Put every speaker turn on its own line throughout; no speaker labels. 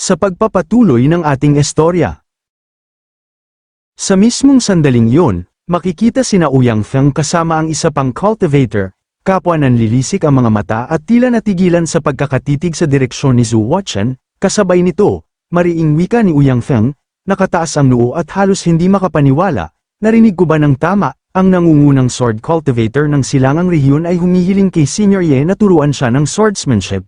sa pagpapatuloy ng ating istorya. Sa mismong sandaling yun, makikita sina Uyang Feng kasama ang isa pang cultivator, kapwa nanlilisik ang mga mata at tila natigilan sa pagkakatitig sa direksyon ni Zhu Watchen, kasabay nito, mariing wika ni Uyang Feng, nakataas ang noo at halos hindi makapaniwala, narinig ko ba ng tama, ang nangungunang sword cultivator ng silangang rehiyon ay humihiling kay Senior Ye na turuan siya ng swordsmanship.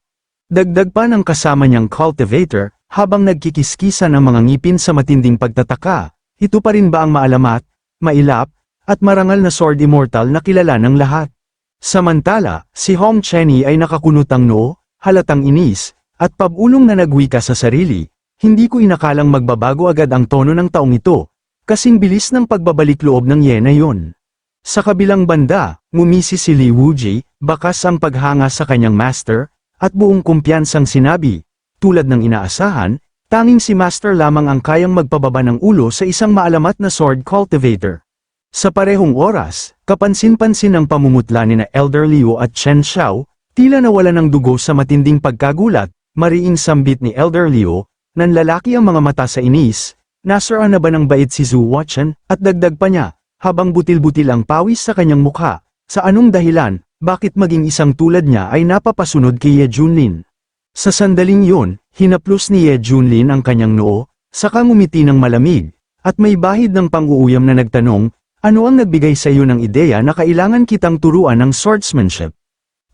Dagdag pa ng kasama niyang cultivator, habang nagkikiskisan ang mga ngipin sa matinding pagtataka, ito pa rin ba ang maalamat, mailap, at marangal na sword immortal na kilala ng lahat? Samantala, si Hong Chenny ay nakakunot ang noo, halatang inis, at pabulong na nagwika sa sarili, hindi ko inakalang magbabago agad ang tono ng taong ito, kasing bilis ng pagbabalik loob ng Ye na yon. Sa kabilang banda, ngumisi si Li Wuji, bakas ang paghanga sa kanyang master, at buong kumpiyansang sinabi, tulad ng inaasahan, tanging si master lamang ang kayang magpababa ng ulo sa isang maalamat na sword cultivator. Sa parehong oras, kapansin-pansin ang pamumutla ni na Elder Liu at Chen Xiao, tila nawala ng dugo sa matinding pagkagulat, mariing sambit ni Elder Liu, nan lalaki ang mga mata sa inis, nasaraan na ba ng bait si Zhu Watchen, at dagdag pa niya, habang butil-butil ang pawis sa kanyang mukha, sa anong dahilan, bakit maging isang tulad niya ay napapasunod kay Ye Junlin. Sa sandaling yun, hinaplos ni Ye Junlin ang kanyang noo, saka ngumiti ng malamig, at may bahid ng pang-uuyam na nagtanong, ano ang nagbigay sa iyo ng ideya na kailangan kitang turuan ng swordsmanship?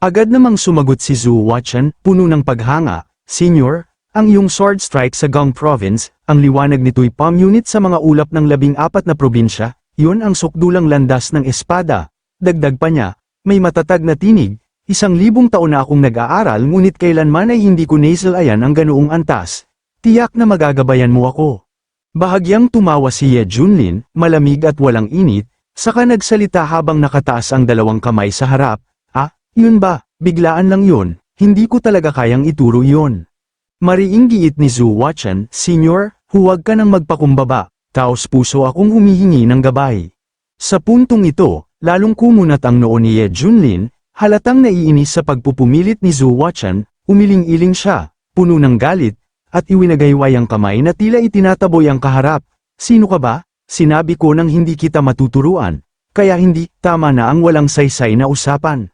Agad namang sumagot si Zhu Watchen, puno ng paghanga, Senior, ang iyong sword strike sa Gong Province, ang liwanag nito'y palm unit sa mga ulap ng labing apat na probinsya, yun ang sukdulang landas ng espada. Dagdag pa niya, may matatag na tinig, isang libong taon na akong nag-aaral ngunit kailanman ay hindi ko nasalayan ang ganoong antas. Tiyak na magagabayan mo ako. Bahagyang tumawa si Ye Junlin, malamig at walang init, saka nagsalita habang nakataas ang dalawang kamay sa harap, ah, yun ba, biglaan lang yun, hindi ko talaga kayang ituro yun. Mariing giit ni Zhu Watchen, Senior, huwag ka nang magpakumbaba, taos puso akong humihingi ng gabay. Sa puntong ito, lalong kumunat ang noo ni Ye Junlin, halatang naiinis sa pagpupumilit ni Zhu Watchen, umiling-iling siya, puno ng galit, at iwinagayway ang kamay na tila itinataboy ang kaharap. Sino ka ba? Sinabi ko nang hindi kita matuturuan, kaya hindi, tama na ang walang saysay na usapan.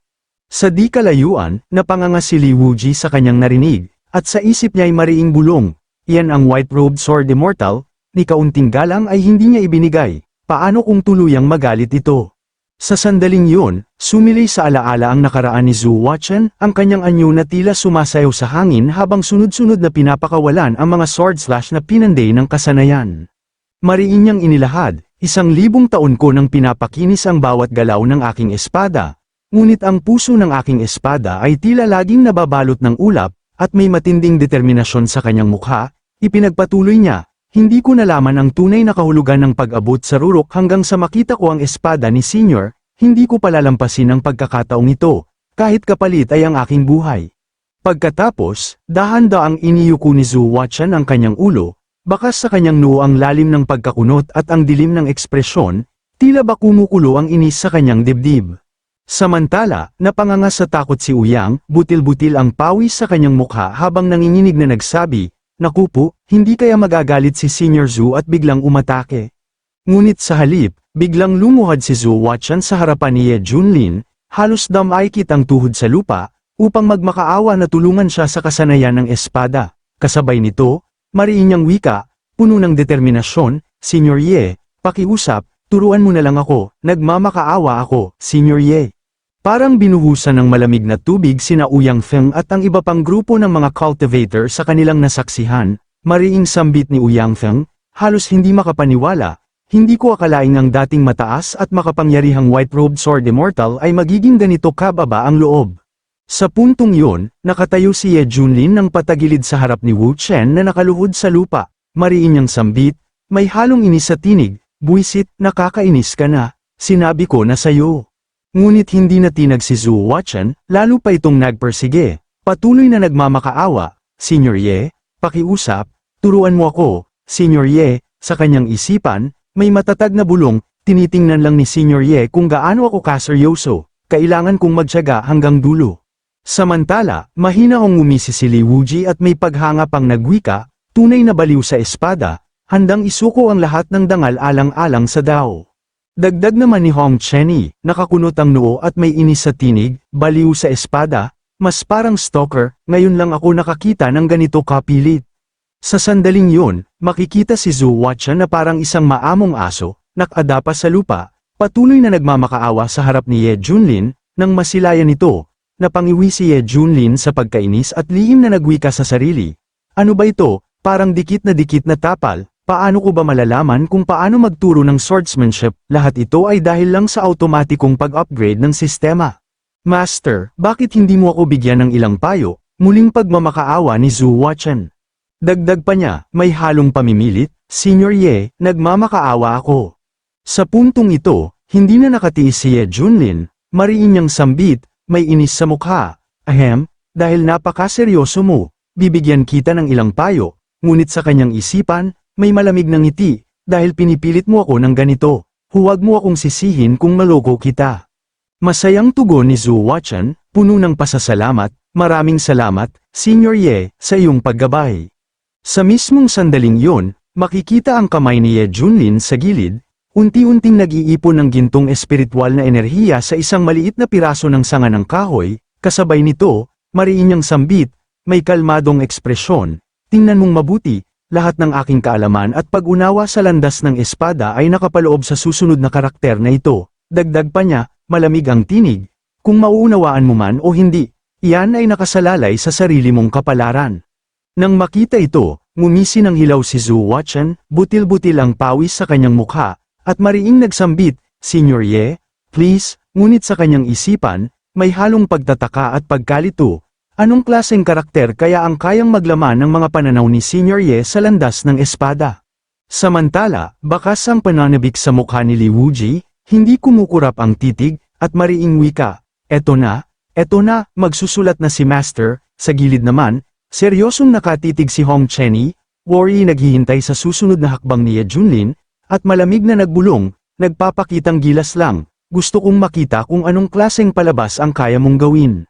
Sa di kalayuan, napanganga si Li Wuji sa kanyang narinig, at sa isip niya ay mariing bulong, yan ang white-robed sword immortal, ni kaunting galang ay hindi niya ibinigay, paano kung tuluyang magalit ito? Sa sandaling yun, sumili sa alaala ang nakaraan ni Zhu Watchen, ang kanyang anyo na tila sumasayaw sa hangin habang sunod-sunod na pinapakawalan ang mga sword slash na pinanday ng kasanayan. Mariin niyang inilahad, isang libong taon ko nang pinapakinis ang bawat galaw ng aking espada, ngunit ang puso ng aking espada ay tila laging nababalot ng ulap, at may matinding determinasyon sa kanyang mukha, ipinagpatuloy niya, hindi ko nalaman ang tunay na kahulugan ng pag-abot sa rurok hanggang sa makita ko ang espada ni Senior, hindi ko palalampasin ang pagkakataong ito, kahit kapalit ay ang aking buhay. Pagkatapos, dahan-daang iniyuko ni Zhu Watchen ang kanyang ulo, bakas sa kanyang noo ang lalim ng pagkakunot at ang dilim ng ekspresyon, tila ba kumukulo ang inis sa kanyang dibdib. Samantala, napanganga sa takot si Uyang, butil-butil ang pawis sa kanyang mukha habang nanginginig na nagsabi, Naku po, hindi kaya magagalit si Senior Zhu at biglang umatake. Ngunit sa halip, biglang lumuhad si Zhu Watchan sa harapan ni Ye Junlin, halos damaykit ang tuhod sa lupa, upang magmakaawa na tulungan siya sa kasanayan ng espada. Kasabay nito, mariin niyang wika, puno ng determinasyon, Senior Ye, pakiusap, turuan mo na lang ako, nagmamakaawa ako, Senior Ye. Parang binuhusan ng malamig na tubig sina Uyang Feng at ang iba pang grupo ng mga cultivator sa kanilang nasaksihan, mariing sambit ni Uyang Feng, halos hindi makapaniwala, hindi ko akalaing ang dating mataas at makapangyarihang white-robed sword immortal ay magiging ganito kababa ang loob. Sa puntong yun, nakatayo si Ye Junlin ng patagilid sa harap ni Wu Chen na nakaluhod sa lupa, mariin niyang sambit, may halong inis sa tinig, buwisit, nakakainis ka na, sinabi ko na sayo. Ngunit hindi na tinag si Zhu Watchen, lalo pa itong nagpersige. Patuloy na nagmamakaawa, Senior Ye, pakiusap, turuan mo ako, Senior Ye, sa kanyang isipan, may matatag na bulong, tinitingnan lang ni Senior Ye kung gaano ako kaseryoso, kailangan kong magtyaga hanggang dulo. Samantala, mahina akong umisi si Li Wuji at may paghanga pang nagwika, tunay na baliw sa espada, handang isuko ang lahat ng dangal alang-alang sa dao. Dagdag naman ni Hong Chenny, nakakunot ang noo at may inis sa tinig, baliw sa espada, mas parang stalker, ngayon lang ako nakakita ng ganito kapilit. Sa sandaling yun, makikita si Zhu Watchan na parang isang maamong aso, nakadapa sa lupa, patuloy na nagmamakaawa sa harap ni Ye Junlin, nang masilayan nito, napangiwi si Ye Junlin sa pagkainis at lihim na nagwika sa sarili. Ano ba ito, parang dikit na dikit na tapal, paano ko ba malalaman kung paano magturo ng swordsmanship, lahat ito ay dahil lang sa automatikong pag-upgrade ng sistema. Master, bakit hindi mo ako bigyan ng ilang payo, muling pagmamakaawa ni Zhu Watchan. Dagdag pa niya, may halong pamimilit, Senior Ye, nagmamakaawa ako. Sa puntong ito, hindi na nakatiis si Ye Junlin, mariin niyang sambit, may inis sa mukha. Ahem, dahil napakaseryoso mo, bibigyan kita ng ilang payo, ngunit sa kanyang isipan, may malamig ng ngiti, dahil pinipilit mo ako ng ganito, huwag mo akong sisihin kung maloko kita. Masayang tugon ni Zhu Watchan, puno ng pasasalamat, maraming salamat, Senior Ye, sa iyong paggabay. Sa mismong sandaling yon, makikita ang kamay ni Ye Junlin sa gilid, unti-unting nag-iipon ng gintong espiritual na enerhiya sa isang maliit na piraso ng sanga ng kahoy, kasabay nito, mariin niyang sambit, may kalmadong ekspresyon, tingnan mong mabuti, lahat ng aking kaalaman at pag-unawa sa landas ng espada ay nakapaloob sa susunod na karakter na ito, dagdag pa niya, malamig ang tinig, kung mauunawaan mo man o hindi, iyan ay nakasalalay sa sarili mong kapalaran. Nang makita ito, ngumisi ng hilaw si Zhu Watchen, butil-butil ang pawis sa kanyang mukha, at mariing nagsambit, Senior Ye, please, ngunit sa kanyang isipan, may halong pagtataka at pagkalito, anong klaseng karakter kaya ang kayang maglaman ng mga pananaw ni Senior Ye sa landas ng espada. Samantala, bakas ang pananabik sa mukha ni Li Wuji, hindi kumukurap ang titig, at mariing wika, eto na, eto na, magsusulat na si Master, sa gilid naman, Seryosong nakatitig si Hong Chenny, worry naghihintay sa susunod na hakbang ni Ye Junlin, at malamig na nagbulong, nagpapakitang gilas lang, gusto kong makita kung anong klaseng palabas ang kaya mong gawin.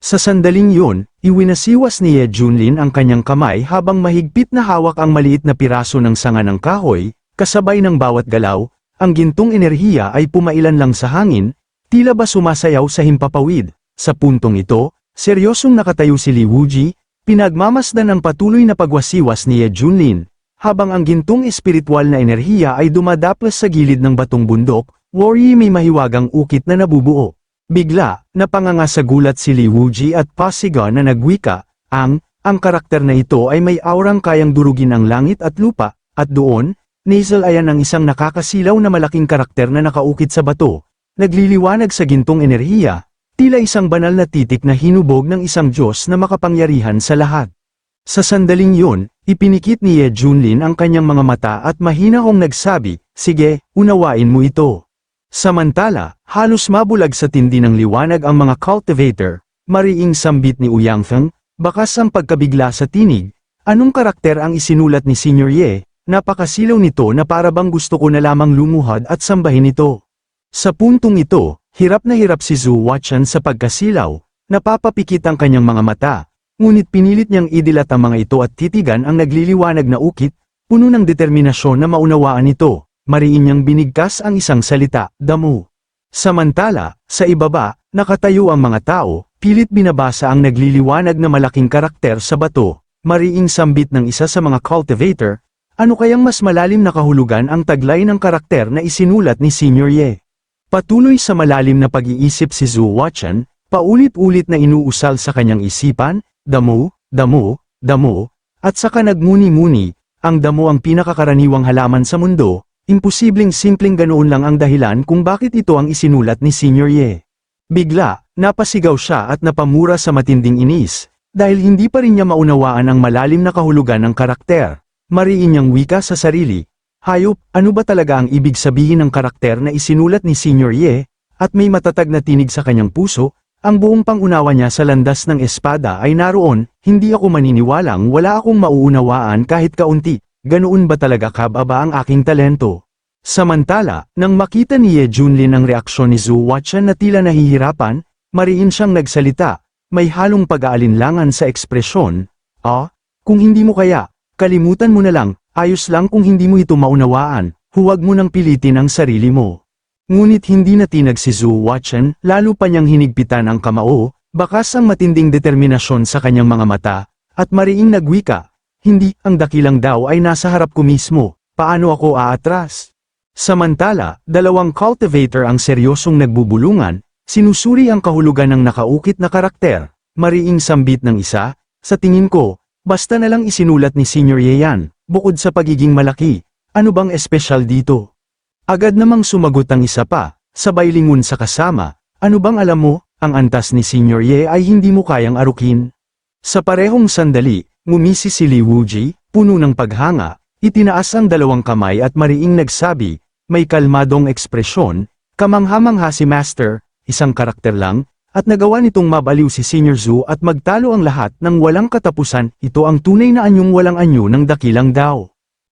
Sa sandaling yun, iwinasiwas ni Ye Junlin ang kanyang kamay habang mahigpit na hawak ang maliit na piraso ng sanga ng kahoy, kasabay ng bawat galaw, ang gintong enerhiya ay pumailan lang sa hangin, tila ba sumasayaw sa himpapawid. Sa puntong ito, seryosong nakatayo si Li Wuji, Pinagmamasdan ang patuloy na pagwasiwas ni Ye Junlin, habang ang gintong espiritual na enerhiya ay dumadaplas sa gilid ng batong bundok, Worry may mahiwagang ukit na nabubuo. Bigla, napanganga gulat si Li Wuji at Pasiga na nagwika, ang, ang karakter na ito ay may aurang kayang durugin ang langit at lupa, at doon, nasal ayan ang isang nakakasilaw na malaking karakter na nakaukit sa bato, nagliliwanag sa gintong enerhiya, Tila isang banal na titik na hinubog ng isang Diyos na makapangyarihan sa lahat. Sa sandaling yun, ipinikit ni Ye Junlin ang kanyang mga mata at mahina hong nagsabi, Sige, unawain mo ito. Samantala, halos mabulag sa tindi ng liwanag ang mga cultivator, mariing sambit ni Uyangfeng, bakas ang pagkabigla sa tinig, anong karakter ang isinulat ni Senior Ye, napakasilaw nito na para bang gusto ko na lamang lumuhad at sambahin ito. Sa puntong ito, Hirap na hirap si Zhu Watchan sa pagkasilaw, napapapikit ang kanyang mga mata, ngunit pinilit niyang idilat ang mga ito at titigan ang nagliliwanag na ukit, puno ng determinasyon na maunawaan ito, mariin niyang binigkas ang isang salita, damo. Samantala, sa ibaba, nakatayo ang mga tao, pilit binabasa ang nagliliwanag na malaking karakter sa bato, mariing sambit ng isa sa mga cultivator, ano kayang mas malalim na kahulugan ang taglay ng karakter na isinulat ni Senior Ye? Patuloy sa malalim na pag-iisip si Zhu Watchan, paulit-ulit na inuusal sa kanyang isipan, damo, damo, damo, at saka nagmuni-muni, ang damo ang pinakakaraniwang halaman sa mundo, imposibleng simpleng ganoon lang ang dahilan kung bakit ito ang isinulat ni Senior Ye. Bigla, napasigaw siya at napamura sa matinding inis, dahil hindi pa rin niya maunawaan ang malalim na kahulugan ng karakter. Mariin niyang wika sa sarili, Hayop, ano ba talaga ang ibig sabihin ng karakter na isinulat ni Senior Ye, at may matatag na tinig sa kanyang puso, ang buong pangunawa niya sa landas ng espada ay naroon, hindi ako maniniwalang wala akong mauunawaan kahit kaunti, ganoon ba talaga kababa ang aking talento. Samantala, nang makita ni Ye Junlin ang reaksyon ni Zhu Watchan na tila nahihirapan, mariin siyang nagsalita, may halong pag-aalinlangan sa ekspresyon, Ah, kung hindi mo kaya, Kalimutan mo na lang, ayos lang kung hindi mo ito maunawaan, huwag mo nang pilitin ang sarili mo. Ngunit hindi natinag si Zhu Watchen, lalo pa niyang hinigpitan ang kamao, bakas ang matinding determinasyon sa kanyang mga mata, at mariing nagwika, hindi, ang dakilang daw ay nasa harap ko mismo, paano ako aatras? Samantala, dalawang cultivator ang seryosong nagbubulungan, sinusuri ang kahulugan ng nakaukit na karakter, mariing sambit ng isa, sa tingin ko, basta na lang isinulat ni Senior Yeyan, bukod sa pagiging malaki, ano bang espesyal dito? Agad namang sumagot ang isa pa, sabay lingon sa kasama, ano bang alam mo, ang antas ni Senior Ye ay hindi mo kayang arukin. Sa parehong sandali, ngumisi si Li Wuji, puno ng paghanga, itinaas ang dalawang kamay at mariing nagsabi, may kalmadong ekspresyon, kamangha-mangha si Master, isang karakter lang, at nagawa nitong mabaliw si Senior Zhu at magtalo ang lahat ng walang katapusan, ito ang tunay na anyong walang anyo ng dakilang daw.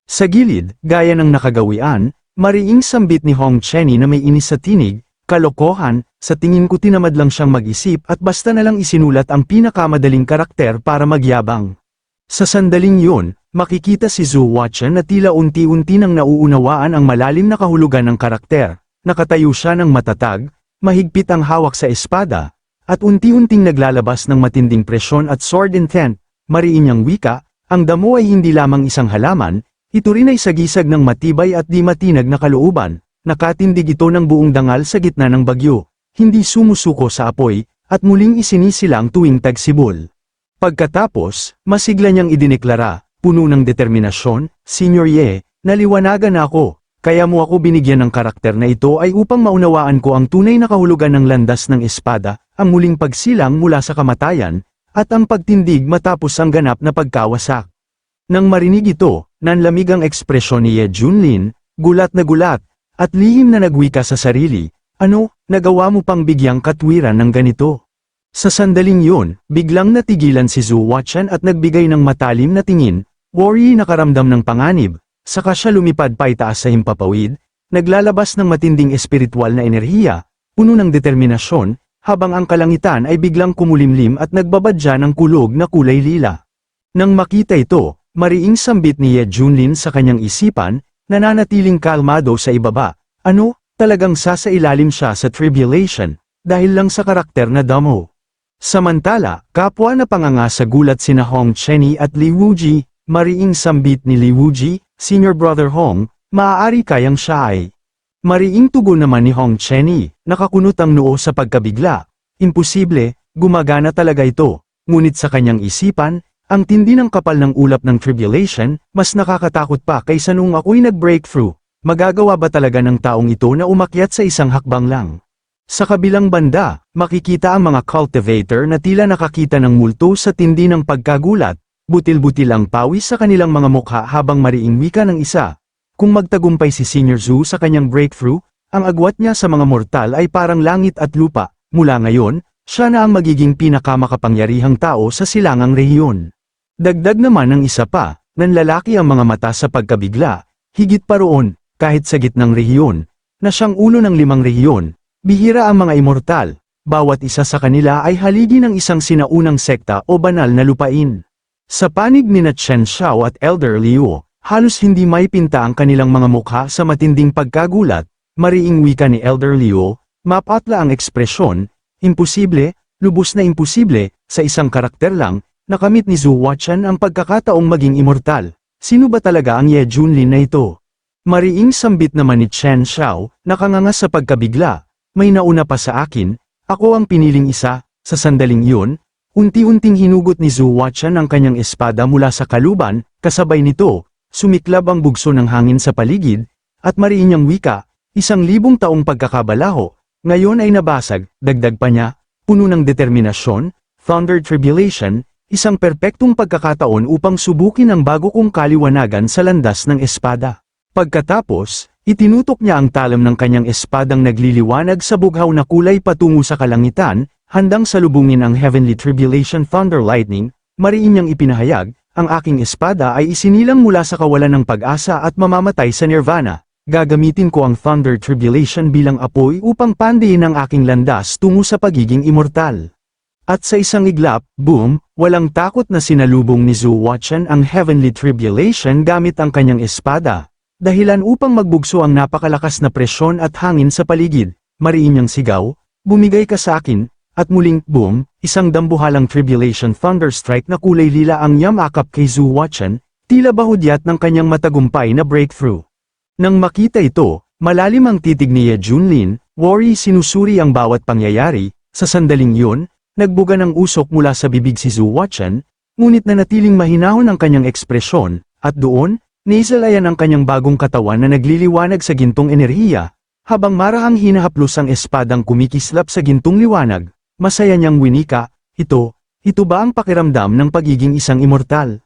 Sa gilid, gaya ng nakagawian, mariing sambit ni Hong Chenny na may inis sa tinig, kalokohan, sa tingin ko tinamad lang siyang mag-isip at basta na lang isinulat ang pinakamadaling karakter para magyabang. Sa sandaling yun, makikita si Zhu Watchen na tila unti-unti nang nauunawaan ang malalim na kahulugan ng karakter, nakatayo siya ng matatag, mahigpit ang hawak sa espada, at unti-unting naglalabas ng matinding presyon at sword intent, mariin niyang wika, ang damo ay hindi lamang isang halaman, ito rin ay sagisag ng matibay at di matinag na kalooban, nakatindig ito ng buong dangal sa gitna ng bagyo, hindi sumusuko sa apoy, at muling isinisilang tuwing tagsibol. Pagkatapos, masigla niyang idineklara, puno ng determinasyon, Senior Ye, naliwanagan ako, kaya mo ako binigyan ng karakter na ito ay upang maunawaan ko ang tunay na kahulugan ng landas ng espada, ang muling pagsilang mula sa kamatayan, at ang pagtindig matapos ang ganap na pagkawasak. Nang marinig ito, nanlamig ang ekspresyon ni Ye Junlin, gulat na gulat, at lihim na nagwika sa sarili, ano, nagawa mo pang bigyang katwiran ng ganito? Sa sandaling yun, biglang natigilan si Zhu Watchan at nagbigay ng matalim na tingin, worry nakaramdam ng panganib, saka siya lumipad pa itaas sa himpapawid, naglalabas ng matinding espiritual na enerhiya, puno ng determinasyon, habang ang kalangitan ay biglang kumulimlim at nagbabadya ng kulog na kulay lila. Nang makita ito, mariing sambit ni Ye Junlin sa kanyang isipan, nananatiling kalmado sa ibaba, ano, talagang sasailalim siya sa tribulation, dahil lang sa karakter na damo. Samantala, kapwa na panganga sa gulat sina Hong Chenny at Li Wuji, mariing sambit ni Li Wuji, senior brother Hong, maaari kayang siya ay. Mariing tugon naman ni Hong Chenny, nakakunot ang noo sa pagkabigla. Imposible, gumagana talaga ito, ngunit sa kanyang isipan, ang tindi ng kapal ng ulap ng tribulation, mas nakakatakot pa kaysa nung ako'y nag-breakthrough. Magagawa ba talaga ng taong ito na umakyat sa isang hakbang lang? Sa kabilang banda, makikita ang mga cultivator na tila nakakita ng multo sa tindi ng pagkagulat, butil-butil ang pawis sa kanilang mga mukha habang mariing wika ng isa. Kung magtagumpay si Senior Zhu sa kanyang breakthrough, ang agwat niya sa mga mortal ay parang langit at lupa, mula ngayon, siya na ang magiging pinakamakapangyarihang tao sa silangang rehiyon. Dagdag naman ng isa pa, nanlalaki ang mga mata sa pagkabigla, higit pa roon, kahit sa gitnang rehiyon, na siyang ulo ng limang rehiyon, Bihira ang mga immortal, bawat isa sa kanila ay haligi ng isang sinaunang sekta o banal na lupain. Sa panig ni na Chen Xiao at Elder Liu, halos hindi may pinta ang kanilang mga mukha sa matinding pagkagulat, mariing wika ni Elder Liu, mapatla ang ekspresyon, imposible, lubos na imposible, sa isang karakter lang, nakamit ni Zhu Huachan ang pagkakataong maging immortal. Sino ba talaga ang Ye Junlin na ito? Mariing sambit naman ni Chen Xiao, nakanganga sa pagkabigla, may nauna pa sa akin, ako ang piniling isa, sa sandaling yun, unti-unting hinugot ni Zhu Watchan ang kanyang espada mula sa kaluban, kasabay nito, sumiklab ang bugso ng hangin sa paligid, at mariin niyang wika, isang libong taong pagkakabalaho, ngayon ay nabasag, dagdag pa niya, puno ng determinasyon, thunder tribulation, isang perpektong pagkakataon upang subukin ang bago kong kaliwanagan sa landas ng espada. Pagkatapos, Itinutok niya ang talam ng kanyang espadang nagliliwanag sa bughaw na kulay patungo sa kalangitan, handang salubungin ang Heavenly Tribulation Thunder Lightning, mariin niyang ipinahayag, ang aking espada ay isinilang mula sa kawalan ng pag-asa at mamamatay sa nirvana. Gagamitin ko ang Thunder Tribulation bilang apoy upang pandiin ang aking landas tungo sa pagiging immortal. At sa isang iglap, boom, walang takot na sinalubong ni Zhu Watchen ang Heavenly Tribulation gamit ang kanyang espada. Dahilan upang magbugso ang napakalakas na presyon at hangin sa paligid, mariin niyang sigaw, bumigay ka sa akin, at muling, boom, isang dambuhalang Tribulation Thunderstrike na kulay lila ang yamakap kay Zhu Watchen, tila bahudyat ng kanyang matagumpay na breakthrough. Nang makita ito, malalim ang titig ni Ye Junlin, worry sinusuri ang bawat pangyayari, sa sandaling yun, nagbuga ng usok mula sa bibig si Zhu Watchen, ngunit nanatiling mahinahon ang kanyang ekspresyon, at doon, naisalayan ang kanyang bagong katawan na nagliliwanag sa gintong enerhiya, habang marahang hinahaplos ang espadang kumikislap sa gintong liwanag, masaya niyang winika, ito, ito ba ang pakiramdam ng pagiging isang immortal?